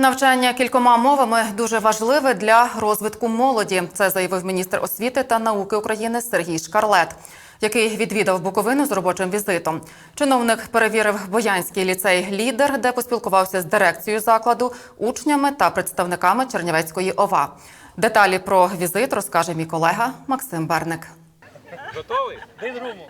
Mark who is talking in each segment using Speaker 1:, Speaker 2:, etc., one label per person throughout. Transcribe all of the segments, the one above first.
Speaker 1: Навчання кількома мовами дуже важливе для розвитку молоді. Це заявив міністр освіти та науки України Сергій Шкарлет, який відвідав Буковину з робочим візитом. Чиновник перевірив Боянський ліцей Лідер, де поспілкувався з дирекцією закладу, учнями та представниками Чернівецької ОВА. Деталі про візит розкаже мій колега Максим Берник.
Speaker 2: Готовий? День руму.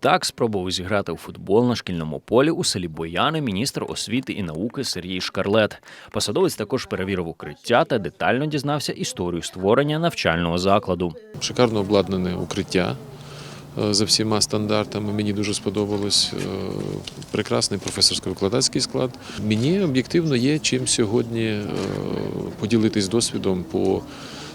Speaker 3: Так спробував зіграти у футбол на шкільному полі у селі Бояни міністр освіти і науки Сергій Шкарлет. Посадовець також перевірив укриття та детально дізнався історію створення навчального закладу.
Speaker 4: Шикарно обладнане укриття е, за всіма стандартами. Мені дуже сподобалось е, прекрасний професорсько-викладацький склад. Мені об'єктивно є чим сьогодні е, поділитись досвідом по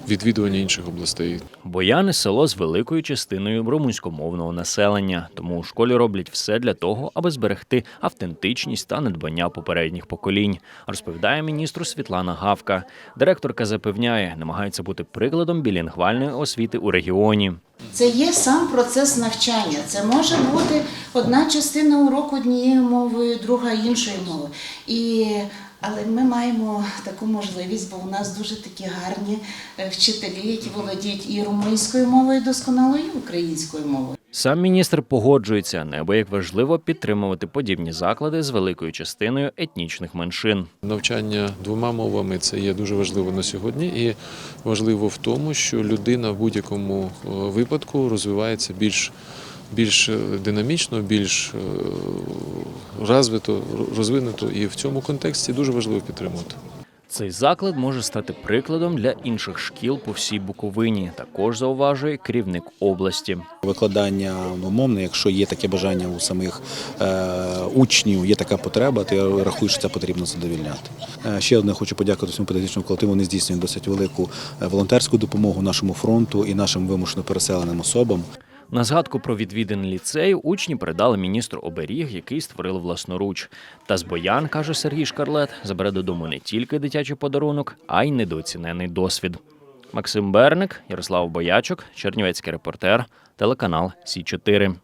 Speaker 4: відвідуванню інших областей.
Speaker 3: Бояни село з великою частиною румунськомовного населення, тому у школі роблять все для того, аби зберегти автентичність та надбання попередніх поколінь, розповідає міністру Світлана Гавка. Директорка запевняє, намагається бути прикладом білінгвальної освіти у регіоні.
Speaker 5: Це є сам процес навчання. Це може бути одна частина уроку однією мовою, друга іншою мовою. І, але ми маємо таку можливість, бо у нас дуже такі гарні е, вчителі, які володіють і румунською мовою досконало, і українською мовою.
Speaker 3: Сам міністр погоджується, неабияк важливо підтримувати подібні заклади з великою частиною етнічних меншин.
Speaker 4: Навчання двома мовами це є дуже важливо на сьогодні, і важливо в тому, що людина в будь-якому е, випадку розвивається більш, більш е, динамічно, більш е, розвито, розвинуто, і в цьому контексті дуже важливо підтримувати.
Speaker 3: Цей заклад може стати прикладом для інших шкіл по всій Буковині. Також зауважує керівник області.
Speaker 6: Викладання умовне, якщо є таке бажання у самих е, учнів, є така потреба, то я рахую, що це потрібно задовільняти. Е, ще одне хочу подякувати всьому педагогічному колективу. Вони здійснюють досить велику волонтерську допомогу нашому фронту і нашим вимушено переселеним особам.
Speaker 3: На згадку про відвідин ліцею учні передали міністру оберіг, який створили власноруч. Та з боян, каже Сергій Шкарлет, забере додому не тільки дитячий подарунок, а й недооцінений досвід. Максим Берник, Ярослав Боячок, Чернівецький репортер, телеканал Сі 4